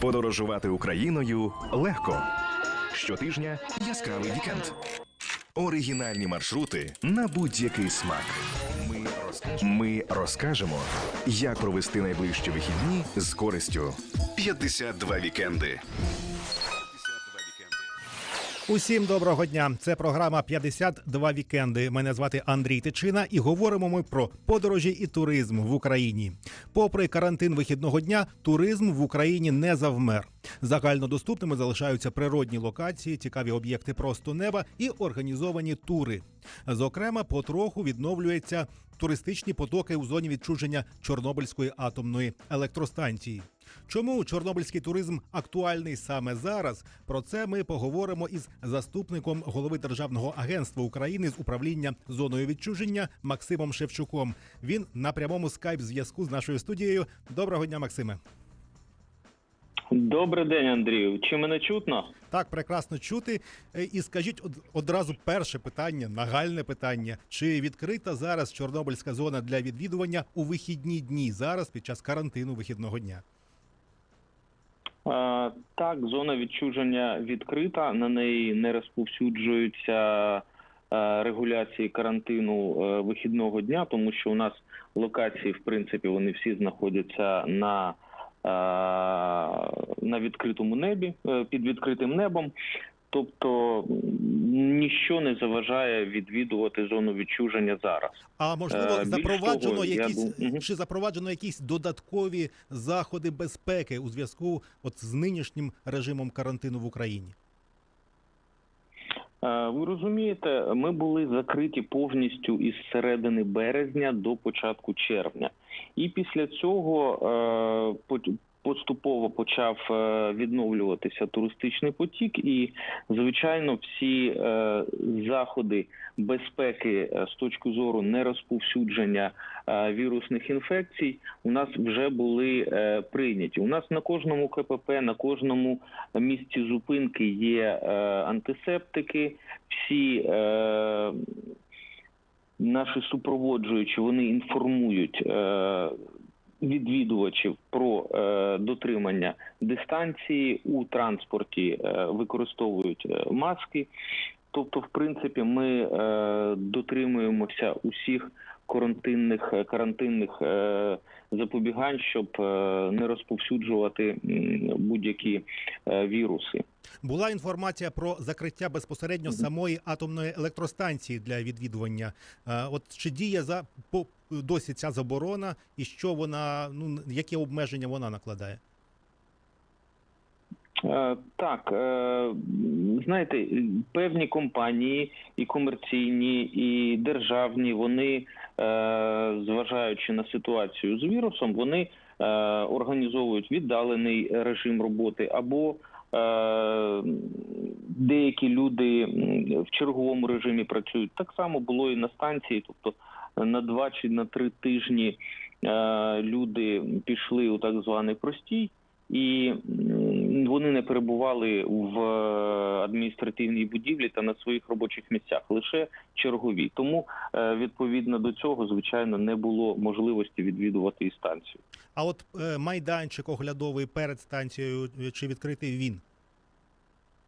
Подорожувати Україною легко. Щотижня яскравий вікенд. Оригінальні маршрути на будь-який смак. Ми розкажемо, як провести найближчі вихідні з користю. 52 вікенди. Усім доброго дня. Це програма «52 вікенди. Мене звати Андрій Тичина, і говоримо ми про подорожі і туризм в Україні. Попри карантин вихідного дня, туризм в Україні не завмер. Загальнодоступними залишаються природні локації, цікаві об'єкти просто неба і організовані тури. Зокрема, потроху відновлюються туристичні потоки у зоні відчуження Чорнобильської атомної електростанції. Чому чорнобильський туризм актуальний саме зараз? Про це ми поговоримо із заступником голови Державного агентства України з управління зоною відчуження Максимом Шевчуком. Він на прямому скайп зв'язку з нашою студією. Доброго дня, Максиме. Добрий день, Андрію. Чи мене чутно? Так, прекрасно чути. Е, І скажіть од- одразу перше питання, нагальне питання: чи відкрита зараз Чорнобильська зона для відвідування у вихідні дні зараз під час карантину вихідного дня? Е, так, зона відчуження відкрита. На неї не розповсюджуються е, регуляції карантину е, вихідного дня, тому що у нас локації, в принципі, вони всі знаходяться на, на відкритому небі, під відкритим небом. Тобто ніщо не заважає відвідувати зону відчуження зараз. А можливо, Е, запроваджено того, якісь дум- чи запроваджено якісь додаткові заходи безпеки у зв'язку от з нинішнім режимом карантину в Україні? Е, Ви розумієте, ми були закриті повністю із середини березня до початку червня, і після цього е, поступово почав е, відновлюватися туристичний потік, і звичайно, всі е, заходи безпеки е, з точки зору нерозповсюдження вірусних інфекцій у нас вже були прийняті. У нас на кожному КПП, на кожному місці зупинки є антисептики. Всі наші супроводжуючі вони інформують відвідувачів про е, дотримання дистанції у транспорті, е, використовують е, маски. Тобто, в принципі, ми е, дотримуємося усіх карантинних карантинних е, запобігань, щоб е, не розповсюджувати будь-які е, віруси. Була інформація про закриття безпосередньо самої атомної електростанції для відвідування. Е, От чи діє за по досі ця заборона, і що вона ну які обмеження вона накладає? Е, Так, е, знаєте, певні компанії і комерційні, і державні, вони, е, зважаючи на ситуацію з вірусом, вони організовують віддалений режим роботи або деякі люди в черговому режимі працюють. Так само було і на станції, тобто на два чи на три тижні люди пішли у так званий простій і вони не перебували в е, адміністративній будівлі та на своїх робочих місцях, лише чергові. Тому е, відповідно до цього, звичайно, не було можливості відвідувати і станцію. А от е, майданчик оглядовий перед станцією чи відкритий він?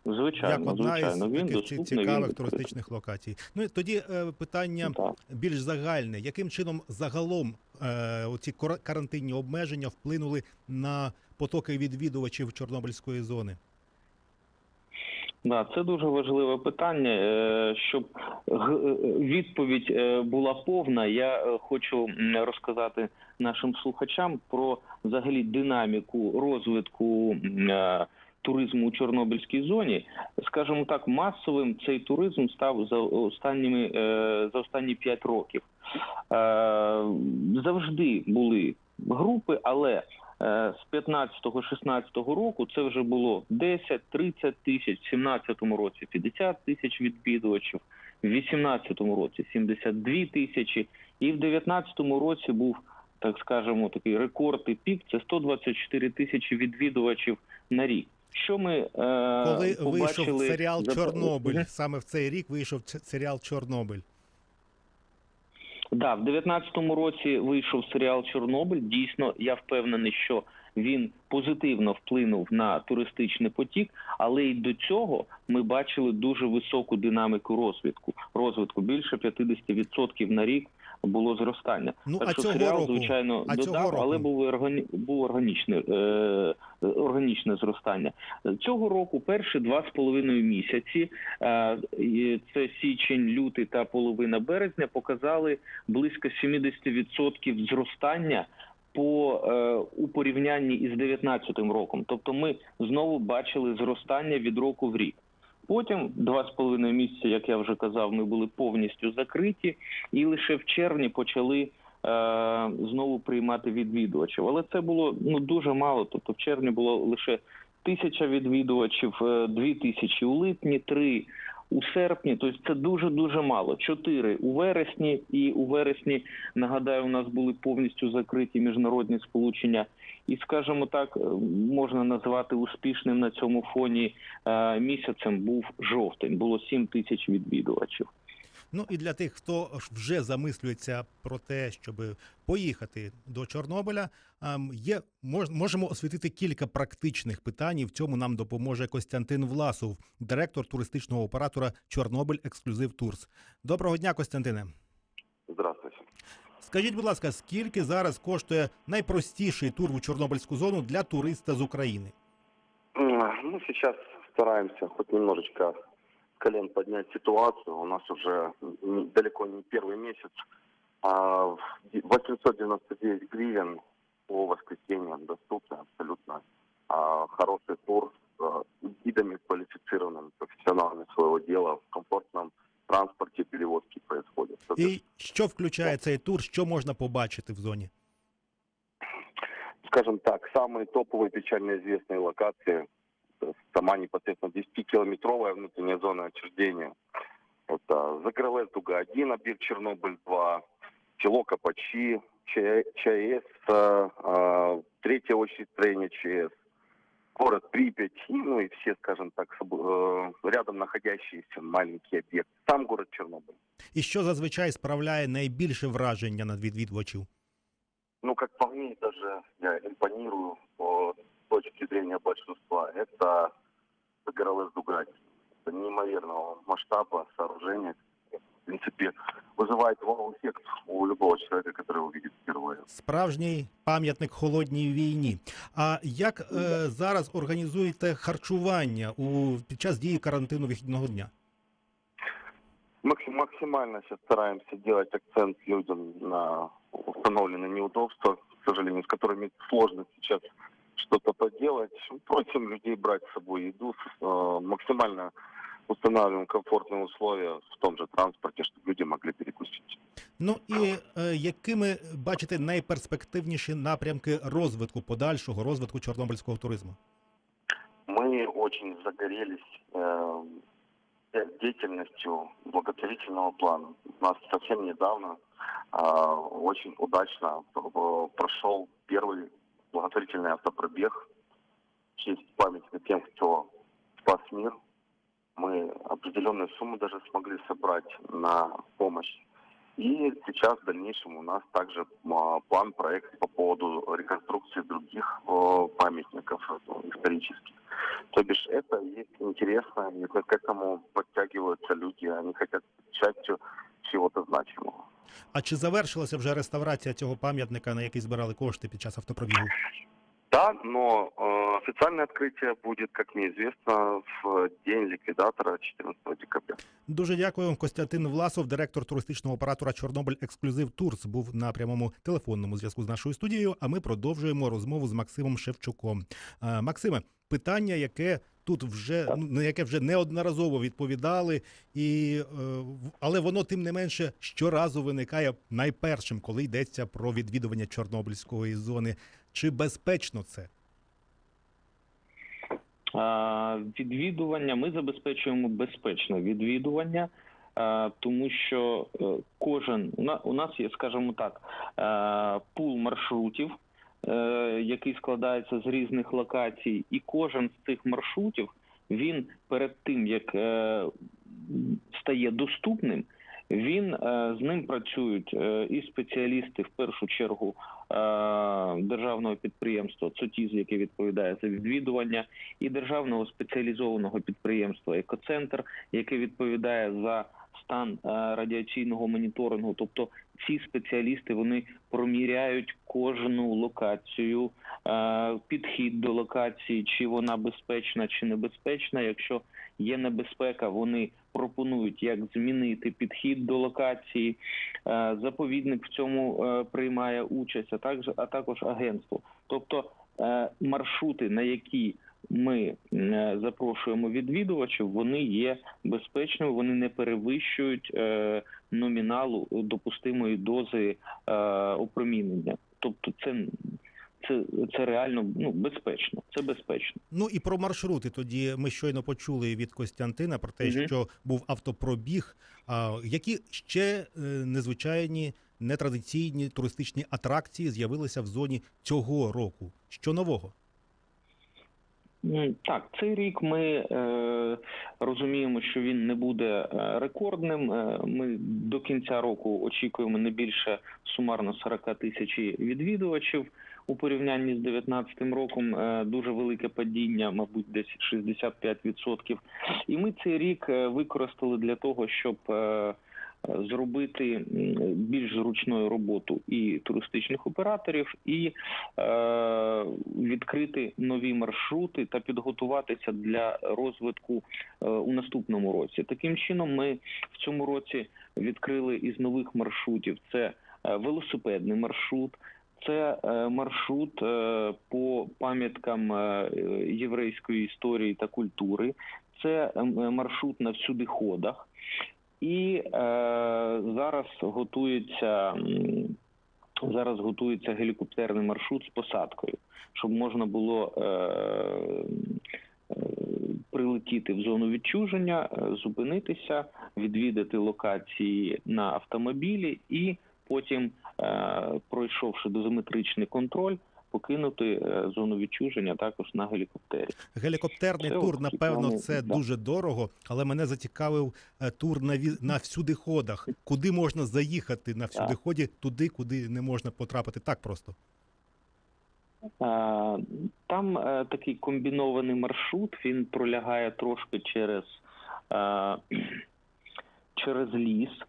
Звичайно, Як одна із звичайно, він таких доступний. цікавих він туристичних локацій. Ну і тоді е, питання Так. більш загальне. Яким чином загалом е, оці карантинні обмеження вплинули на потоки відвідувачів Чорнобильської зони? Да, це дуже важливе питання. Е, Щоб е, відповідь е, була повна, я хочу розказати нашим слухачам про взагалі динаміку розвитку туризму у Чорнобильській зоні. Скажімо так, масовим цей туризм став за останніми за останні п'ять років. Завжди були групи, але з 15-16 року це вже було 10-30 тисяч, в 17-му році 50 тисяч відвідувачів, в 18-му році 72 тисячі, і в 19-му році був, так скажемо, такий рекорд і пік, це 124 тисячі відвідувачів на рік. Що ми е, Коли побачили вийшов серіал Чорнобиль, саме в цей рік вийшов серіал Чорнобиль. Да, в 19-му році вийшов серіал Чорнобиль. Дійсно, я впевнений, що він позитивно вплинув на туристичний потік, але й до цього ми бачили дуже високу динаміку розвитку. Розвитку більше 50% на рік було зростання. Ну Так а що цього серіал, року звичайно, а цього додав, року? але був органі... був органічне, е... органічне зростання. Цього року перші два з половиною місяці, е... це січень, лютий та половина березня, показали близько 70% зростання по е... у порівнянні із 2019 роком. Тобто, ми знову бачили зростання від року в рік. Потім два з половиною місяці, як я вже казав, ми були повністю закриті, і лише в червні почали е, знову приймати відвідувачів. Але це було ну дуже мало. Тобто в червні було лише тисяча відвідувачів, е, дві тисячі у липні, три у серпні. Тобто це дуже дуже мало. Чотири у вересні, і у вересні нагадаю, у нас були повністю закриті міжнародні сполучення. І, скажімо так, е, можна назвати успішним на цьому фоні е, місяцем був жовтень. Було 7 тисяч відвідувачів. Ну і для тих, хто вже замислюється про те, щоб поїхати до Чорнобиля, ем, є мож, можемо освітити кілька практичних питань. В цьому нам допоможе Костянтин Власов, директор туристичного оператора Чорнобиль Ексклюзив Турс. Доброго дня, Костянтине. Здравствуйте. Скажіть, будь ласка, скільки зараз коштує найпростіший тур в Чорнобильську зону для туриста з України? М, Мы сейчас стараемся хоть немножечко с колен поднять ситуацию. У нас уже не- далеко не первый месяц. А, в ди- 899 гривен по воскресеньям доступно абсолютно а, хороший тур с а, гидами квалифицированными, профессионалами своего дела в комфортном транспорте перевозки происходят. І що включає цей тур? Що можна побачити в зоні? скажем так, самые топовые печально известные локации, э, сама непосредственно 10-километровая внутренняя зона отчуждения. Это Загрелес Дуга-1, объект Чернобыль-2, село Капачи, Ч- ЧАЭС, э, э, третья очередь строения ЧАЭС, город Припять, и, ну и все, скажем так, соб- э, рядом находящиеся маленькие объекты. Сам город Чернобыль. І що зазвичай справляє найбільше враження на відвідувачів? ну, как по мне, даже я импонирую по точке зрения большинства, это Горолес Дугать. Это неимоверного масштаба сооружения. В принципе, вызывает вау-эффект у любого человека, который увидит впервые. Справжній пам'ятник холодній війні. А як е, зараз організуєте харчування у під час дії карантину вихідного дня? Максим- максимально сейчас стараемся делать акцент людям на установленные неудобства, к сожалению, с которыми сложно сейчас что-то поделать. Просим людей брать с собой еду, с- э, максимально устанавливаем комфортные условия в том же транспорте, чтобы люди могли перекусить. Ну і е, якими бачите найперспективніші напрямки розвитку подальшого розвитку чорнобильського туризму? Мы очень загорелись э, де- деятельностью благотворительного плана. У нас совсем недавно э, очень удачно э, прошел первый благотворительный автопробег в честь памяти тем, кто спас мир. Мы определенную сумму даже смогли собрать на помощь. И сейчас в дальнейшем у нас также а, план, проект по поводу реконструкции других э, памятников э, исторических. То бишь это есть интересно, и к к этому подтягиваются люди, они хотят быть частью чего-то значимого. А чи завершилася вже реставрація цього пам'ятника, на який збирали кошти під час автопробігу? Да, но э, официальное открытие будет, как мне известно, в день ликвидатора 14 декабря. Дуже дякую. Костянтин Власов, директор туристичного оператора Чорнобиль Ексклюзив Турс, був на прямому телефонному зв'язку з нашою студією. А ми продовжуємо розмову з Максимом Шевчуком. Е, Максиме, питання, яке тут вже ну, на яке вже неодноразово відповідали, і е, але воно тим не менше щоразу виникає найпершим, коли йдеться про відвідування Чорнобильської зони. Чи безпечно це? Відвідування ми забезпечуємо безпечне відвідування, тому що е, кожен у на- у нас є, скажімо так, е, пул маршрутів, е, який складається з різних локацій, і кожен з цих маршрутів він перед тим як стає доступним. Він е, з ним працюють е, і спеціалісти в першу чергу е, державного підприємства ЦОТІЗ, яке відповідає за відвідування, і державного спеціалізованого підприємства Екоцентр, яке відповідає за стан радіаційного моніторингу. Тобто ці спеціалісти вони проміряють кожну локацію, підхід до локації, чи вона безпечна, чи небезпечна. Якщо є небезпека, вони пропонують, як змінити підхід до локації. Е, Заповідник в цьому е, приймає участь, а також а також агентство. Тобто е, маршрути, на які ми запрошуємо відвідувачів, вони є безпечними, вони не перевищують номіналу допустимої дози опромінення. Тобто, це, це, це реально ну, безпечно. Це безпечно. Ну і про маршрути. Тоді ми щойно почули від Костянтина про те, Мгм. що був автопробіг. А які ще е, незвичайні нетрадиційні туристичні атракції з'явилися в зоні цього року? Що нового? Так, цей рік ми е, розуміємо, що він не буде е, рекордним. Е, ми до кінця року очікуємо не більше сумарно 40 тисяч відвідувачів у порівнянні з 2019 роком. Е, дуже велике падіння, мабуть, десь 65%. І ми цей рік е, використали для того, щоб е, зробити більш зручною роботу і туристичних операторів, і відкрити нові маршрути та підготуватися для розвитку у наступному році. Таким чином, ми в цьому році відкрили із нових маршрутів це велосипедний маршрут. Це е, маршрут е, по пам'яткам е, єврейської історії та культури. Це маршрут на всюдиходах. І е, зараз готується зараз готується гелікоптерний маршрут з посадкою, щоб можна було е, е, прилетіти в зону відчуження, зупинитися, відвідати локації на автомобілі і потім, пройшовши дозиметричний контроль, покинути е, зону відчуження також на гелікоптері. Гелікоптерний Це тур, напевно, це да. дуже дорого, але мене зацікавив е, тур на на всюдиходах. Куди можна заїхати на всюдиході, туди, куди не можна потрапити так просто. Е, Там е, такий комбінований маршрут, він пролягає трошки через, е, через ліс, е,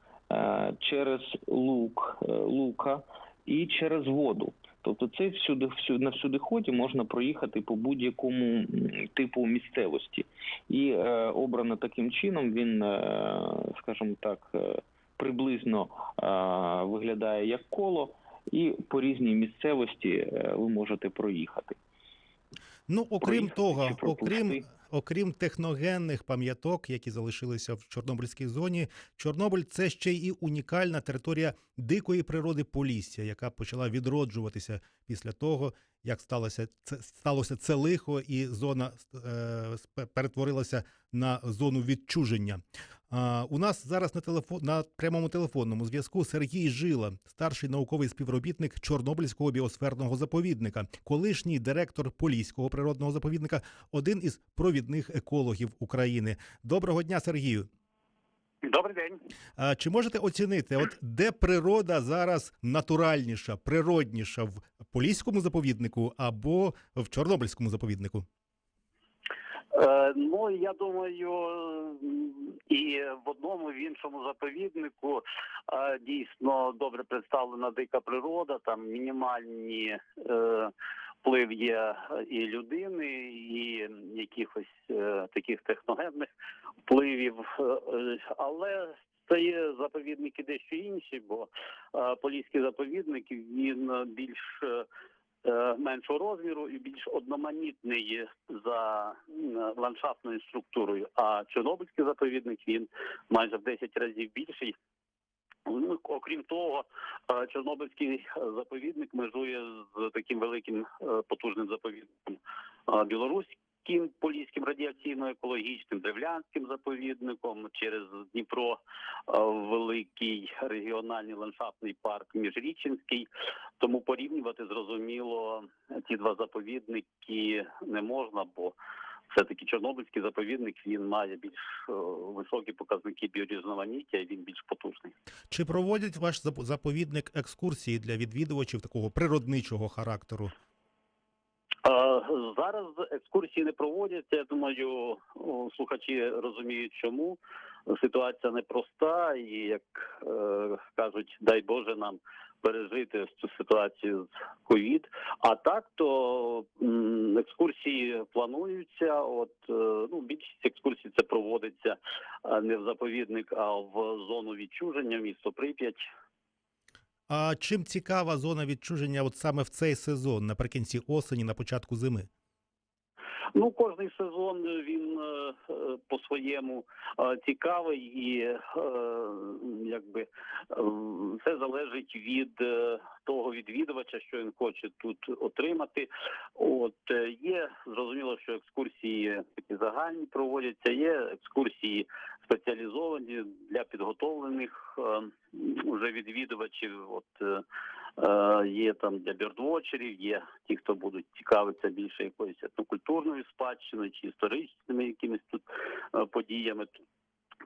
через лук, е, лука і через воду. Тобто це всюди, всюди на всюдиході можна проїхати по будь-якому типу місцевості. І е, обрано таким чином він, е, скажімо так, е, приблизно е, виглядає як коло і по різній місцевості е, ви можете проїхати. Ну, окрім Проїхати того, окрім, окрім техногенних пам'яток, які залишилися в Чорнобильській зоні, Чорнобиль це ще й унікальна територія дикої природи Полісся, яка почала відроджуватися після того, як сталося це сталося це лихо, і зона е, перетворилася на зону відчуження. У нас зараз на телефон на прямому телефонному зв'язку Сергій Жила, старший науковий співробітник Чорнобильського біосферного заповідника, колишній директор Поліського природного заповідника, один із провідних екологів України. Доброго дня, Сергію. Добрий день. А чи можете оцінити, от де природа зараз натуральніша, природніша в Поліському заповіднику або в Чорнобильському заповіднику? Е, ну я думаю, і в одному і в іншому заповіднику е, дійсно добре представлена дика природа. Там мінімальні е, вплив є і людини, і якихось таких техногенних впливів. Але це є заповідники дещо інші, бо поліський заповідник він більш меншого розміру і більш одноманітний за м, ландшафтною структурою. А Чорнобильський заповідник він майже в 10 разів більший. Ну, окрім того, е, Чорнобильський заповідник межує з таким великим е, потужним заповідником е, білоруським поліським радіаційно-екологічним древлянським заповідником через Дніпро е, великий регіональний ландшафтний парк Міжрічинський. Тому порівнювати зрозуміло ці два заповідники не можна, бо все-таки Чорнобильський заповідник він має більш е, високі показники біорізноманіття і він більш потужний. Чи проводять ваш зап- заповідник екскурсії для відвідувачів такого природничого характеру? Зараз екскурсії не проводяться. Я думаю, слухачі розуміють, чому ситуація непроста, і як е, кажуть, дай Боже нам пережити цю ситуацію з ковід. А так то екскурсії плануються. От е, ну більшість екскурсій це проводиться е, не в заповідник, а в зону відчуження, місто Прип'ять. А чим цікава зона відчуження от саме в цей сезон, наприкінці осені, на початку зими? Ну, кожний сезон він е, е, по-своєму е, цікавий, і е, якби е, все залежить від е, того відвідувача, що він хоче тут отримати. От е, є зрозуміло, що екскурсії такі загальні проводяться. Є екскурсії спеціалізовані для підготовлених вже уже відвідувачів. От е, Е, Є там для бірдвочерів, є ті, хто будуть цікавитися більше якоюсь етнокультурною спадщиною чи історичними якимись тут подіями подіями.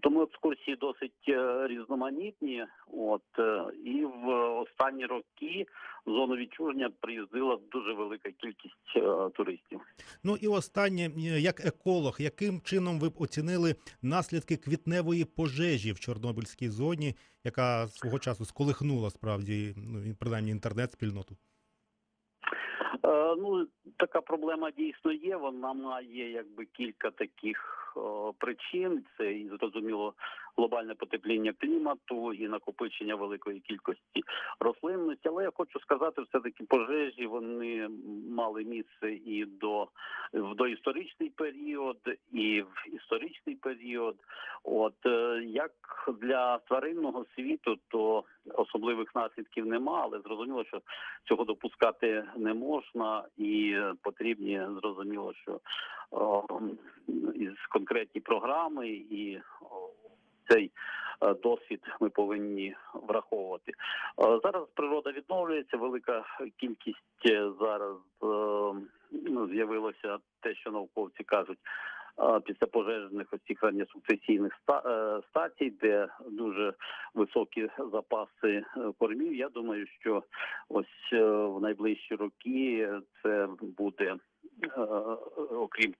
Тому екскурсії досить е, різноманітні. От е, і в останні роки в зону відчуження приїздила дуже велика кількість е, туристів. Ну і останнє, як еколог, яким чином ви б оцінили наслідки квітневої пожежі в Чорнобильській зоні, яка свого часу сколихнула справді, ну принаймні інтернет-спільноту? Е, Ну, така проблема дійсно є. Вона має якби кілька таких причин. Це і зрозуміло глобальне потепління клімату і накопичення великої кількості рослинності. Але я хочу сказати, все таки пожежі вони мали місце і до в доісторичний період, і в історичний період. От е, як для тваринного світу, то особливих наслідків нема, але зрозуміло, що цього допускати не можна, і потрібні зрозуміло, що о, із конкретні програми і о, цей е, досвід ми повинні враховувати. Е, Зараз природа відновлюється, велика кількість е, зараз ну, з'явилося те, що науковці кажуть. Після пожежних оцих е, стацій, де дуже високі запаси кормів. Я думаю, що ось в найближчі роки це буде окрім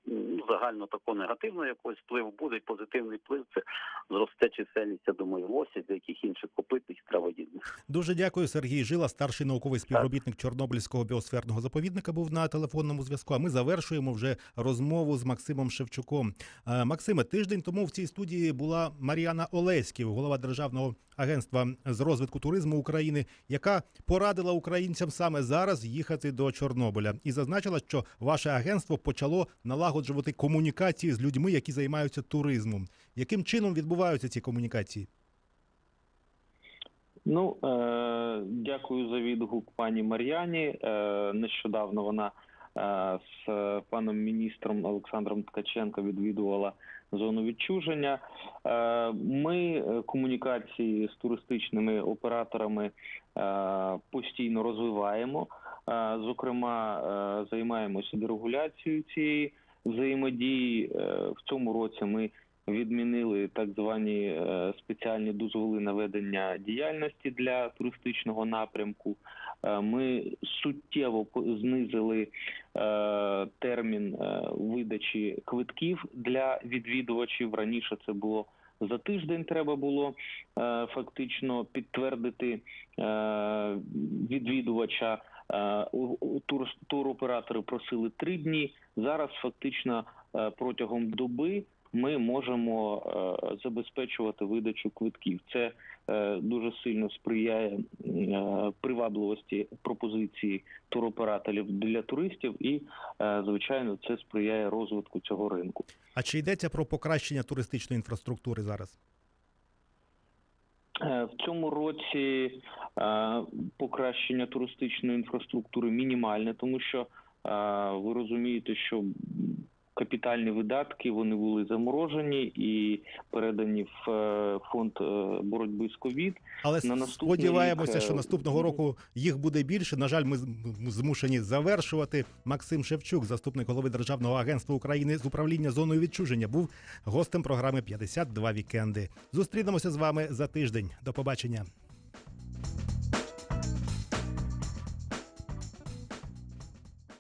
загально такого негативного якогось впливу, буде позитивний вплив. Це зросте чисельність, я думаю, лосів, деяких інших копитних травоїдних. Дуже дякую, Сергій Жила, старший науковий співробітник Чорнобильського біосферного заповідника, був на телефонному зв'язку. А ми завершуємо вже розмову з Максимом Шевчуком. Е, Максиме, тиждень тому в цій студії була Мар'яна Олеськів, голова Державного агентства з розвитку туризму України, яка порадила українцям саме зараз їхати до Чорнобиля і зазначила, що ваше агентство почало налагоджувати комунікації з людьми, які займаються туризмом. Яким чином відбуваються ці комунікації? Ну, е, дякую за відгук пані Мар'яні. Е, нещодавно вона е, з паном міністром Олександром Ткаченко відвідувала зону відчуження. Е, ми е, комунікації з туристичними операторами е, постійно розвиваємо. Е, зокрема, е, займаємося дерегуляцією цієї взаємодії. Е, в цьому році ми відмінили так звані е, спеціальні дозволи на ведення діяльності для туристичного напрямку. Е, Ми суттєво знизили е, термін видачі квитків для відвідувачів. Раніше це було за тиждень. Треба було фактично підтвердити відвідувача. Туроператори просили три дні. Зараз фактично протягом доби ми можемо е, забезпечувати видачу квитків. Це е, дуже сильно сприяє е, привабливості пропозиції туроператорів для туристів, і звичайно, це сприяє розвитку цього ринку. А чи йдеться про покращення туристичної інфраструктури зараз? В цьому році покращення туристичної інфраструктури мінімальне, тому що ви розумієте, що капітальні видатки вони були заморожені і передані в е, фонд е, боротьби з ковід. Але На сподіваємося, рік, що е, наступного року їх буде більше. На жаль, ми змушені завершувати. Максим Шевчук, заступник голови Державного агентства України з управління зоною відчуження, був гостем програми «52 вікенди. Зустрінемося з вами за тиждень. До побачення.